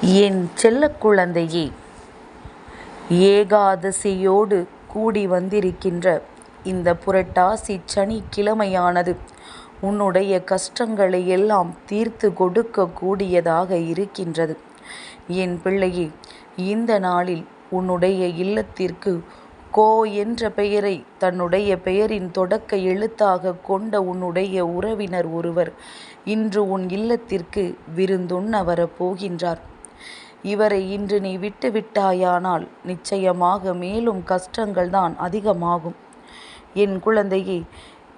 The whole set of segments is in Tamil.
என் செல்ல குழந்தையே ஏகாதசியோடு கூடி வந்திருக்கின்ற இந்த புரட்டாசிச் சனிக்கிழமையானது உன்னுடைய கஷ்டங்களை எல்லாம் தீர்த்து கொடுக்கக்கூடியதாக இருக்கின்றது. என் பிள்ளையே இந்த நாளில் உன்னுடைய இல்லத்திற்கு கோ என்ற பெயரை தன்னுடைய பெயரின் தொடக்க எழுத்தாகக் கொண்ட உன்னுடைய உறவினர் ஒருவர் இன்று உன் இல்லத்திற்கு விருந்துண்ண வரப்போகின்றார் போகின்றார். இவரை இன்று நீ விட்டு விட்டாயானால் நிச்சயமாக மேலும் கஷ்டங்கள்தான் அதிகமாகும். என் குழந்தையே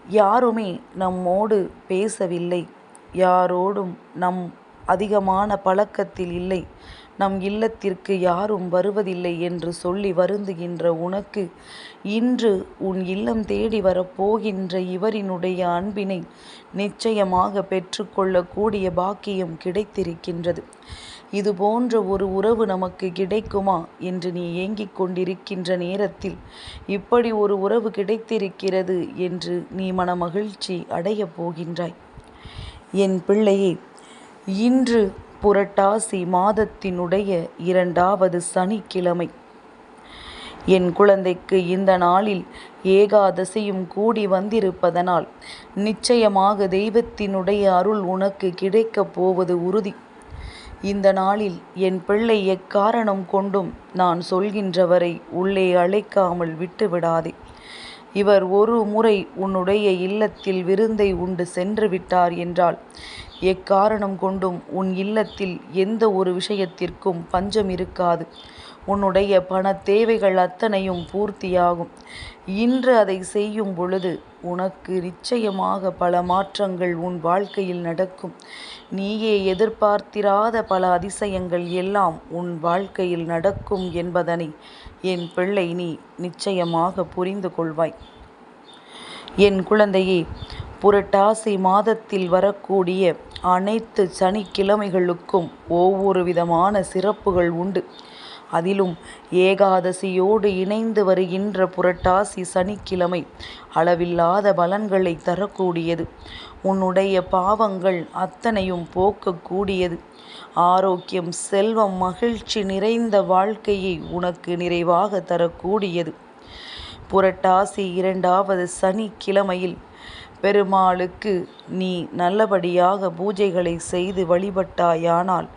யாருமே நம்மோடு பேசவில்லை. யாரோடும் நம் அதிகமான பழக்கத்தில் இல்லை. நம் இல்லத்திற்கு யாரும் வருவதில்லை என்று சொல்லி வருந்துகின்ற உனக்கு இன்று உன் இல்லம் தேடி வரப்போகின்ற இவரினுடைய அன்பினை நிச்சயமாக பெற்றுக்கொள்ளக்கூடிய பாக்கியம் கிடைத்திருக்கின்றது. இது போன்ற ஒரு உறவு நமக்கு கிடைக்குமா என்று நீ ஏங்கிக் கொண்டிருக்கின்ற நேரத்தில் இப்படி ஒரு உறவு கிடைத்திருக்கிறது என்று நீ மனமகிழ்ச்சி அடையப் போகின்றாய். என் பிள்ளையே இன்று புரட்டாசி மாதத்தினுடைய இரண்டாவது சனிக்கிழமை. என் குழந்தைக்கு இந்த நாளில் ஏகாதசியும் கூடி வந்திருப்பதனால் நிச்சயமாக தெய்வத்தினுடைய அருள் உனக்கு கிடைக்கப் போவது உறுதி. இந்த நாளில் என் பிள்ளை எக்காரணம் கொண்டும் நான் சொல்கின்றவரை உள்ளே அழைக்காமல் விட்டுவிடாதே. இவர் ஒரு முறை உன்னுடைய இல்லத்தில் விருந்தை உண்டு சென்று விட்டார் என்றால் எக்காரணம் கொண்டும் உன் இல்லத்தில் எந்த ஒரு விஷயத்திற்கும் பஞ்சம் இருக்காது. உன்னுடைய பண தேவைகள் அத்தனையும் பூர்த்தியாகும். இன்று அதை செய்யும் பொழுது உனக்கு நிச்சயமாக பல மாற்றங்கள் உன் வாழ்க்கையில் நடக்கும். நீயே எதிர்பார்த்திராத பல அதிசயங்கள் எல்லாம் உன் வாழ்க்கையில் நடக்கும் என்பதனை என் பிள்ளை நீ நிச்சயமாக புரிந்து கொள்வாய். என் குழந்தையே புரட்டாசி மாதத்தில் வரக்கூடிய அனைத்து சனிக்கிழமைகளுக்கும் ஒவ்வொரு விதமான சிறப்புகள் உண்டு. அதிலும் ஏகாதசியோடு இணைந்து வருகின்ற புரட்டாசி சனிக்கிழமை அளவில்லாத பலன்களை தரக்கூடியது. உன்னுடைய பாவங்கள் அத்தனையும் போக்கக்கூடியது ஆரோக்கியம் செல்வம் மகிழ்ச்சி நிறைந்த வாழ்க்கையை உனக்கு நிறைவாக தரக்கூடியது. புரட்டாசி இரண்டாவது சனிக்கிழமையில் பெருமாளுக்கு நீ நல்லபடியாக பூஜைகளை செய்து வழிபட்டாயானால்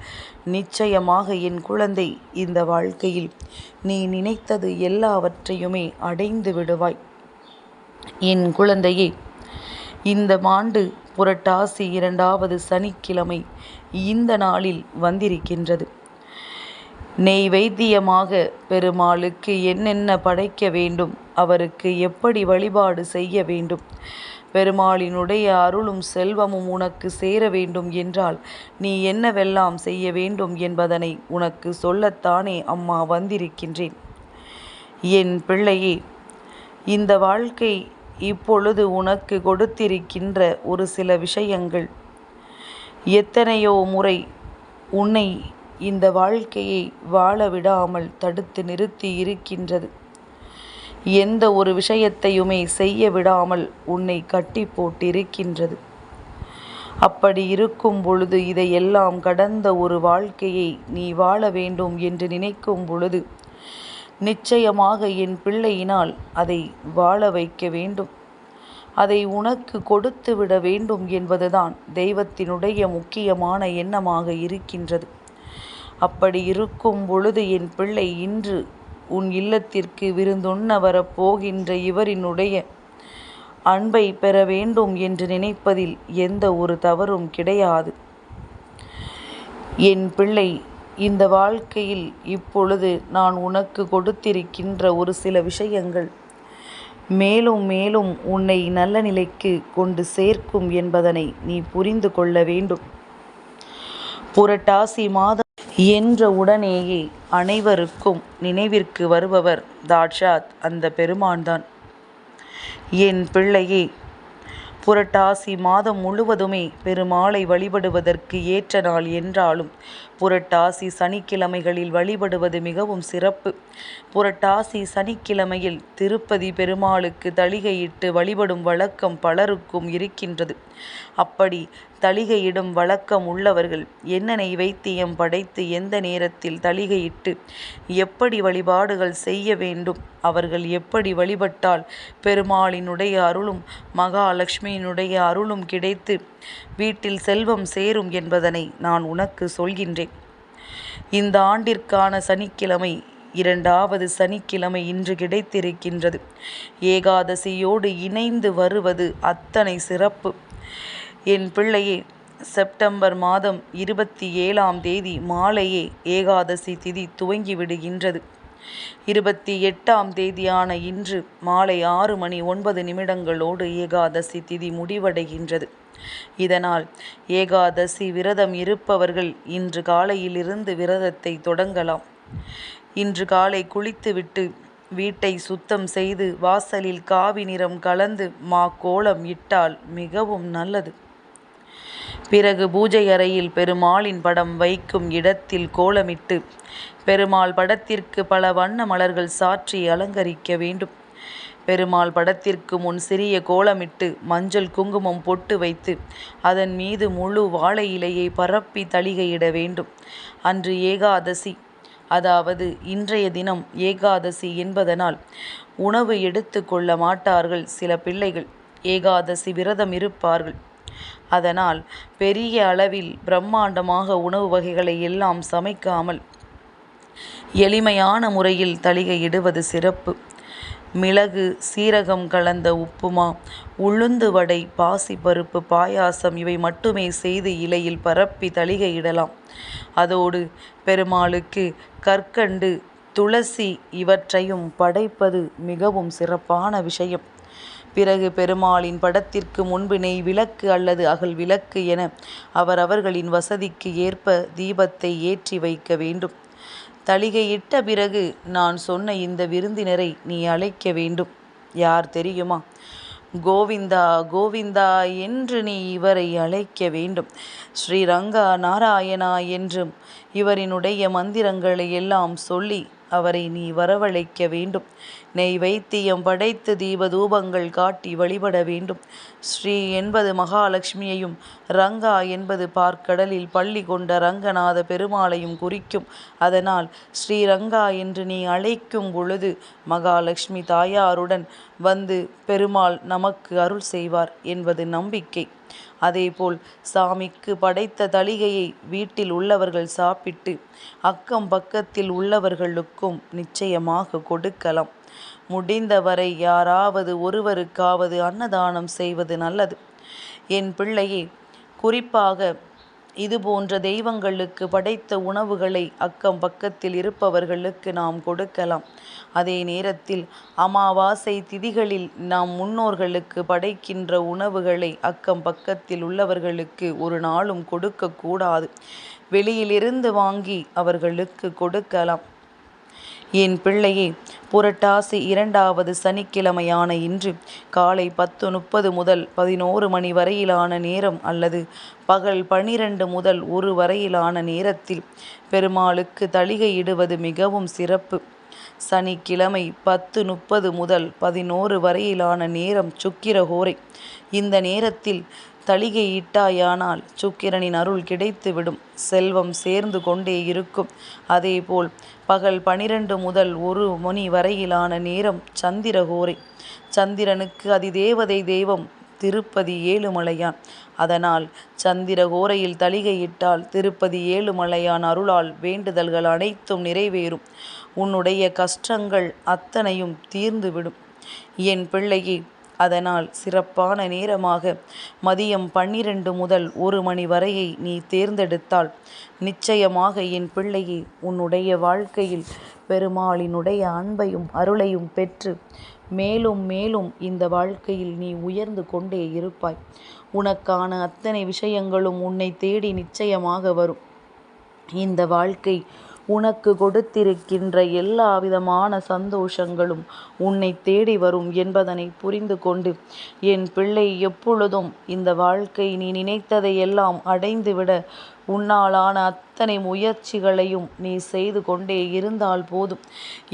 நிச்சயமாக என் குழந்தை இந்த வாழ்க்கையில் நீ நினைத்தது எல்லாவற்றையுமே அடைந்து விடுவாய். என் குழந்தையே இந்த ஆண்டு புரட்டாசி இரண்டாவது சனிக்கிழமை இந்த நாளில் வந்திருக்கின்றது. நெய் வைத்தியமாக பெருமாளுக்கு என்னென்ன படைக்க வேண்டும் அவருக்கு எப்படி வழிபாடு செய்ய வேண்டும் பெருமாளினுடைய அருளும் செல்வமும் உனக்கு சேர வேண்டும் என்றால் நீ என்னவெல்லாம் செய்ய வேண்டும் என்பதனை உனக்கு சொல்லத்தானே அம்மா வந்திருக்கின்றேன். என் பிள்ளையே இந்த வாழ்க்கை இப்பொழுது உனக்கு கொடுத்திருக்கின்ற ஒரு சில விஷயங்கள் எத்தனையோ முறை உன்னை இந்த வாழ்க்கையை வாழ விடாமல் தடுத்து நிறுத்தி இருக்கின்றது. எந்த ஒரு விஷயத்தையுமே செய்ய விடாமல் உன்னை கட்டி போட்டிருக்கின்றது. அப்படி இருக்கும் பொழுது இதையெல்லாம் கடந்த ஒரு வாழ்க்கையை நீ வாழ வேண்டும் என்று நினைக்கும் பொழுது நிச்சயமாக என் பிள்ளையினால் அதை வாழ வைக்க வேண்டும். அதை உனக்கு கொடுத்து விட வேண்டும் என்பதுதான் தெய்வத்தினுடைய முக்கியமான எண்ணமாக இருக்கின்றது. அப்படி இருக்கும் பொழுது என் பிள்ளை இன்று உன் இல்லத்திற்கு விருந்துண்ண வரப் போகின்ற இவரினுடைய அன்பை பெற வேண்டும் என்று நினைப்பதில் எந்த ஒரு தவறும் கிடையாது. என் பிள்ளை இந்த வாழ்க்கையில் இப்பொழுது நான் உனக்கு கொடுத்திருக்கின்ற ஒரு சில விஷயங்கள் மேலும் மேலும் உன்னை நல்ல நிலைக்கு கொண்டு சேர்க்கும் என்பதனை நீ புரிந்து கொள்ள வேண்டும். புரட்டாசி மாதம் என்ற உடனேயே அனைவருக்கும் நினைவிற்கு வருபவர் தாட்சாத் அந்த பெருமான்தான். என் பிள்ளையே புரட்டாசி மாதம் முழுவதுமே பெருமாளை வழிபடுவதற்கு ஏற்ற நாள் என்றாலும் புரட்டாசி சனிக்கிழமைகளில் வழிபடுவது மிகவும் சிறப்பு புரட்டாசி சனிக்கிழமையில் திருப்பதி பெருமாளுக்கு தளிகையிட்டு வழிபடும் வழக்கம் பலருக்கும் இருக்கின்றது அப்படி தளிகையிடும் வழக்கம் உள்ளவர்கள் என்ன நைவேத்தியம் படைத்து எந்த நேரத்தில் தளிகையிட்டு எப்படி வழிபாடுகள் செய்ய வேண்டும்? அவர்கள் எப்படி வழிபட்டால் பெருமாளினுடைய அருளும் மகாலட்சுமியினுடைய அருளும் கிடைத்து வீட்டில் செல்வம் சேரும் என்பதனை நான் உனக்கு சொல்கின்றேன். இந்த ஆண்டிற்கான சனிக்கிழமை இரண்டாவது சனிக்கிழமை இன்று கிடைத்திருக்கின்றது. ஏகாதசியோடு இணைந்து வருவது அத்தனை சிறப்பு. என் பிள்ளையே செப்டம்பர் மாதம் இருபத்தி ஏழாம் தேதி மாலையே ஏகாதசி திதி துவங்கிவிடுகின்றது. இருபத்தி எட்டாம் தேதியான இன்று மாலை ஆறு மணி ஒன்பது நிமிடங்களோடு ஏகாதசி திதி முடிவடைகின்றது. இதனால் ஏகாதசி விரதம் இருப்பவர்கள் இன்று காலையிலிருந்து விரதத்தை தொடங்கலாம். இன்று காலை குளித்துவிட்டு வீட்டை சுத்தம் செய்து வாசலில் காவி நிறம் கலந்து மா கோலம் இட்டால் மிகவும் நல்லது. பிறகு பூஜை அறையில் பெருமாளின் படம் வைக்கும் இடத்தில் கோலமிட்டு பெருமாள் படத்திற்கு பல வண்ண மலர்கள் சாற்றி அலங்கரிக்க வேண்டும். பெருமாள் படத்திற்கு முன் சிறிய கோலமிட்டு மஞ்சள் குங்குமம் பொட்டு வைத்து அதன் மீது முழு வாழை இலையை பரப்பி தளிகையிட வேண்டும். அன்று ஏகாதசி. அதாவது இன்றைய தினம் ஏகாதசி என்பதனால் உணவு எடுத்து கொள்ள மாட்டார்கள் சில பிள்ளைகள். ஏகாதசி விரதம் இருப்பார்கள். அதனால் பெரிய அளவில் பிரம்மாண்டமாக உணவு வகைகளை எல்லாம் சமைக்காமல் எளிமையான முறையில் தளிகையிடுவது சிறப்பு. மிளகு சீரகம் கலந்த உப்புமா உளுந்து வடை பாசிப்பருப்பு பாயாசம் இவை மட்டுமே செய்து இலையில் பரப்பி தளிகையிடலாம் அதோடு பெருமாளுக்கு கற்கண்டு துளசி இவற்றையும் படைப்பது மிகவும் சிறப்பான விஷயம். பிறகு பெருமாளின் படத்திற்கு முன்பு விளக்கு அல்லது அகல் விளக்கு என அவரவர்களின் வசதிக்கு ஏற்ப தீபத்தை ஏற்றி வைக்க வேண்டும். தளிகையிட்ட பிறகு நான் சொன்ன இந்த விருந்தினரை நீ அழைக்க வேண்டும். யார் தெரியுமா? கோவிந்தா கோவிந்தா என்று நீ இவரை அழைக்க வேண்டும். ஸ்ரீரங்கா நாராயணா என்றும் இவரினுடைய மந்திரங்களை எல்லாம் சொல்லி அவரை நீ வரவழைக்க வேண்டும். நெய் வைத்தியம் படைத்து தீப தூபங்கள் காட்டி வழிபட வேண்டும். ஸ்ரீ என்பது மகாலட்சுமியையும் ரங்கா என்பது பார்க்கடலில் பள்ளி கொண்ட ரங்கநாத பெருமாளையும் குறிக்கும். அதனால் ஸ்ரீரங்கா என்று நீ அழைக்கும் பொழுது மகாலட்சுமி தாயாருடன் வந்து பெருமாள் நமக்கு அருள் செய்வார் என்பது நம்பிக்கை. அதேபோல் சாமிக்கு படைத்த தளிகையை வீட்டில் உள்ளவர்கள் சாப்பிட்டு அக்கம் பக்கத்தில் உள்ளவர்களுக்கும் நிச்சயமாக கொடுக்கலாம். முடிந்தவரை யாராவது ஒருவருக்காவது அன்னதானம் செய்வது நல்லது. என் பிள்ளையே குறிப்பாக இது போன்ற தெய்வங்களுக்கு படைத்த உணவுகளை அக்கம் பக்கத்தில் இருப்பவர்களுக்கு நாம் கொடுக்கலாம். அதே நேரத்தில் அமாவாசை திதிகளில் நாம் முன்னோர்களுக்கு படைக்கின்ற உணவுகளை அக்கம் பக்கத்தில் உள்ளவர்களுக்கு ஒரு நாளும் கொடுக்கக்கூடாது வெளியிலிருந்து வாங்கி அவர்களுக்கு கொடுக்கலாம். என் பிள்ளையே புரட்டாசி இரண்டாவது சனிக்கிழமையான இன்று காலை பத்து முப்பது முதல் பதினோரு மணி வரையிலான நேரம் அல்லது பகல் பனிரெண்டு முதல் ஒரு வரையிலான நேரத்தில் பெருமாளுக்கு தளிகையிடுவது மிகவும் சிறப்பு. சனிக்கிழமை பத்து முப்பது முதல் பதினோரு வரையிலான நேரம் சுக்கிரஹோரை இந்த நேரத்தில் தளிகையிட்டாயானால் சுக்கிரனின் அருள் கிடைத்துவிடும். செல்வம் சேர்ந்து கொண்டே இருக்கும். அதேபோல் பகல் பனிரெண்டு முதல் ஒரு மணி வரையிலான நேரம் சந்திரகோரை சந்திரனுக்கு அதிதேவதை தெய்வம் திருப்பதி ஏழுமலையான். அதனால் சந்திரகோரையில் தளிகையிட்டால் திருப்பதி ஏழுமலையான் அருளால் வேண்டுதல்கள் அனைத்தும் நிறைவேறும். உன்னுடைய கஷ்டங்கள் அத்தனையும் தீர்ந்துவிடும். என் பிள்ளையே அதனால் சிறப்பான நேரமாக மதியம் பன்னிரண்டு முதல் ஒரு மணி வரையை நீ தேர்ந்தெடுத்தால் நிச்சயமாக என் பிள்ளையே உன்னுடைய வாழ்க்கையில் பெருமாளினுடைய அன்பையும் அருளையும் பெற்று மேலும் மேலும் இந்த வாழ்க்கையில் நீ உயர்ந்து கொண்டே இருப்பாய். உனக்கான அத்தனை விஷயங்களும் உன்னை தேடி நிச்சயமாக வரும். இந்த வாழ்க்கை உனக்கு கொடுத்திருக்கின்ற எல்லா விதமான சந்தோஷங்களும் உன்னை தேடி வரும் என்பதனை புரிந்து கொண்டு என் பிள்ளை எப்பொழுதும் இந்த வாழ்க்கை நீ நினைத்ததை எல்லாம் அடைந்துவிட உன்னாலான அத்தனை முயற்சிகளையும் நீ செய்து கொண்டே இருந்தால் போதும்.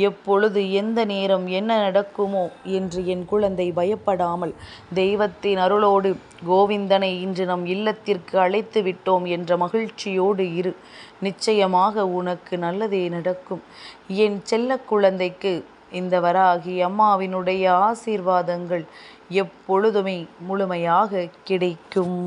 எப்பொழுது எந்த நேரம் என்ன நடக்குமோ என்று என் குழந்தை பயப்படாமல் தெய்வத்தின் அருளோடு கோவிந்தனை இன்று நம் இல்லத்திற்கு அழைத்து விட்டோம் என்ற மகிழ்ச்சியோடு இரு. நிச்சயமாக உனக்கு நல்லதே நடக்கும். என் செல்ல குழந்தைக்கு இந்த வராகி அம்மாவினுடைய ஆசீர்வாதங்கள் எப்பொழுதுமே முழுமையாக கிடைக்கும்.